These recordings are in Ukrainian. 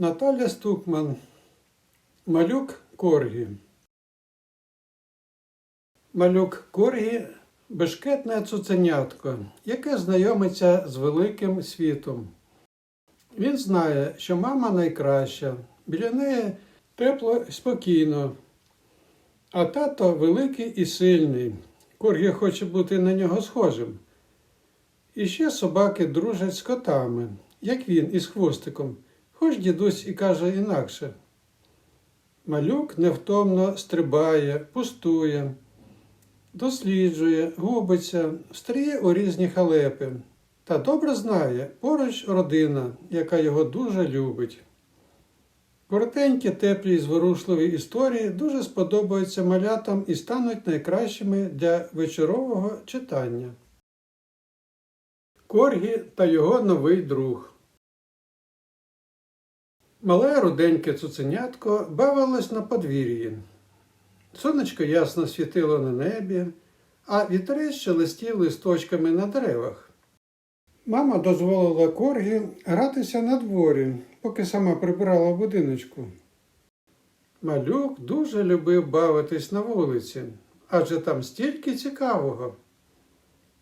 Наталя Стукман. Малюк Коргі. Малюк Коргі бешкетне цуценятко, яке знайомиться з великим світом. Він знає, що мама найкраща, біля неї тепло і спокійно, а тато великий і сильний. Коргі хоче бути на нього схожим. І ще собаки дружать з котами, як він із хвостиком, хоч дідусь і каже інакше. Малюк невтомно стрибає, пустує, досліджує, губиться, стріє у різні халепи та добре знає поруч родина, яка його дуже любить. Коротенькі, теплі і зворушливі історії дуже сподобаються малятам і стануть найкращими для вечорового читання. Коргі та його новий друг. Мале руденьке цуценятко бавилось на подвір'ї. Сонечко ясно світило на небі, а вітерець шелестів листочками на деревах. Мама дозволила коргі гратися на дворі, поки сама прибирала будиночку. Малюк дуже любив бавитись на вулиці, адже там стільки цікавого.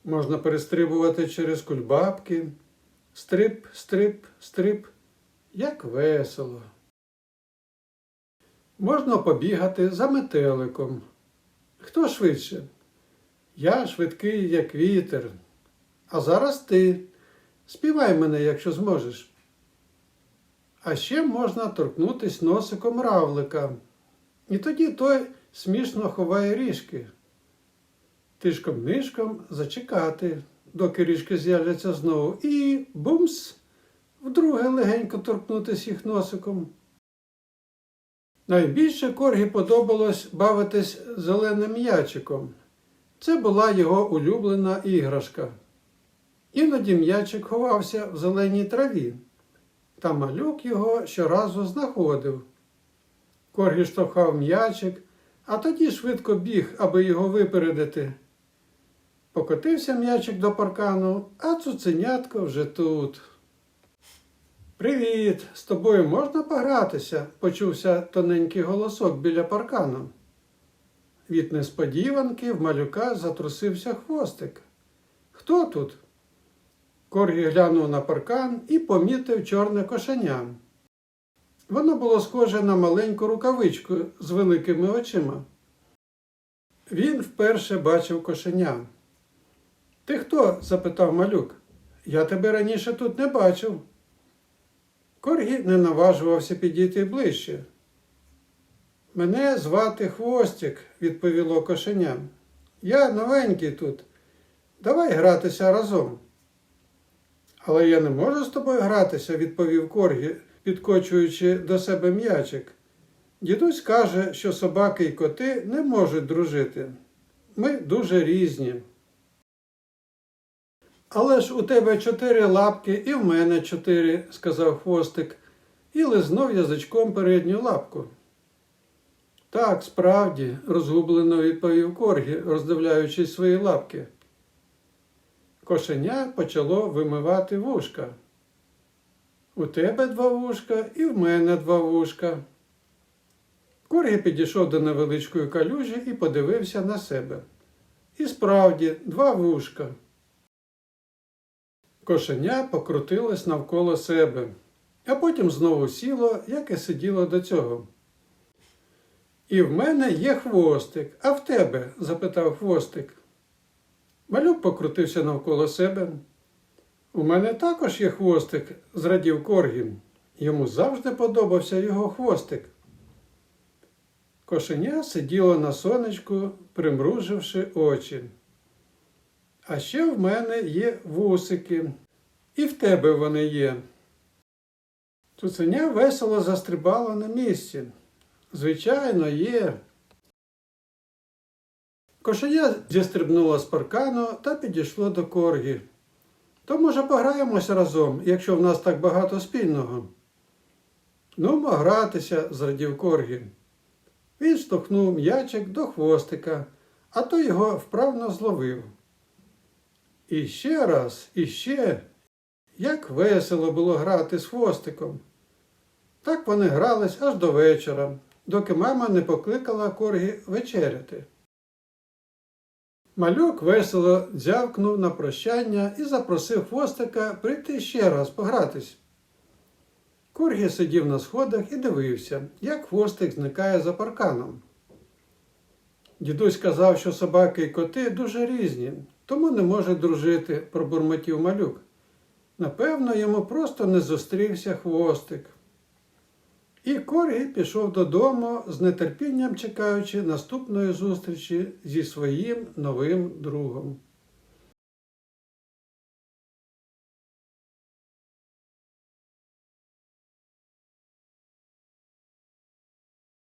Можна перестрибувати через кульбабки, стрип, стрип, стрип, як весело. Можна побігати за метеликом. Хто швидше? Я швидкий, як вітер. А зараз ти. Співай мене, якщо зможеш. А ще можна торкнутись носиком равлика. І тоді той смішно ховає ріжки. Тишком нишком зачекати, доки ріжки з'являться знову, і бумс, вдруге легенько торкнутись їх носиком. Найбільше Коргі подобалось бавитись зеленим м'ячиком. Це була його улюблена іграшка. Іноді м'ячик ховався в зеленій траві, та малюк його щоразу знаходив. Коргі штовхав м'ячик, а тоді швидко біг, аби його випередити. Покотився м'ячик до паркану, а цуценятко вже тут. Привіт! З тобою можна погратися? почувся тоненький голосок біля паркану. Від несподіванки в малюка затрусився хвостик. Хто тут? Коргі глянув на паркан і помітив чорне кошеня. Воно було схоже на маленьку рукавичку з великими очима. Він вперше бачив кошеня. Ти хто? запитав малюк. Я тебе раніше тут не бачив. Коргі не наважувався підійти ближче. Мене звати Хвостик, відповіло кошеня. Я новенький тут. Давай гратися разом. Але я не можу з тобою гратися, відповів Коргі, підкочуючи до себе м'ячик. Дідусь каже, що собаки й коти не можуть дружити. Ми дуже різні. Але ж у тебе чотири лапки і в мене чотири, сказав хвостик, і лизнув язичком передню лапку. Так, справді, розгублено відповів Коргі, роздивляючись свої лапки. Кошеня почало вимивати вушка. У тебе два вушка і в мене два вушка. Коргі підійшов до невеличкої калюжі і подивився на себе. І справді, два вушка. Кошеня покрутилось навколо себе, а потім знову сіло, як і сиділо до цього. І в мене є хвостик, а в тебе? запитав хвостик. Малюк покрутився навколо себе. У мене також є хвостик, зрадів Коргін. Йому завжди подобався його хвостик. Кошеня сиділо на сонечку, примруживши очі. А ще в мене є вусики, і в тебе вони є. Цуценя весело застрибала на місці. Звичайно, є. Кошеня зістрибнула з паркану та підійшло до коргі. То, може, пограємося разом, якщо в нас так багато спільного. Ну, гратися, зрадів коргі. Він штовхнув м'ячик до хвостика, а той його вправно зловив. І ще раз, і ще, як весело було грати з хвостиком. Так вони грались аж до вечора, доки мама не покликала коргі вечеряти. Малюк весело дзявкнув на прощання і запросив хвостика прийти ще раз погратись. Коргі сидів на сходах і дивився, як хвостик зникає за парканом. Дідусь казав, що собаки і коти дуже різні, тому не може дружити, пробурмотів малюк. Напевно, йому просто не зустрівся хвостик. І Коргі пішов додому з нетерпінням чекаючи наступної зустрічі зі своїм новим другом.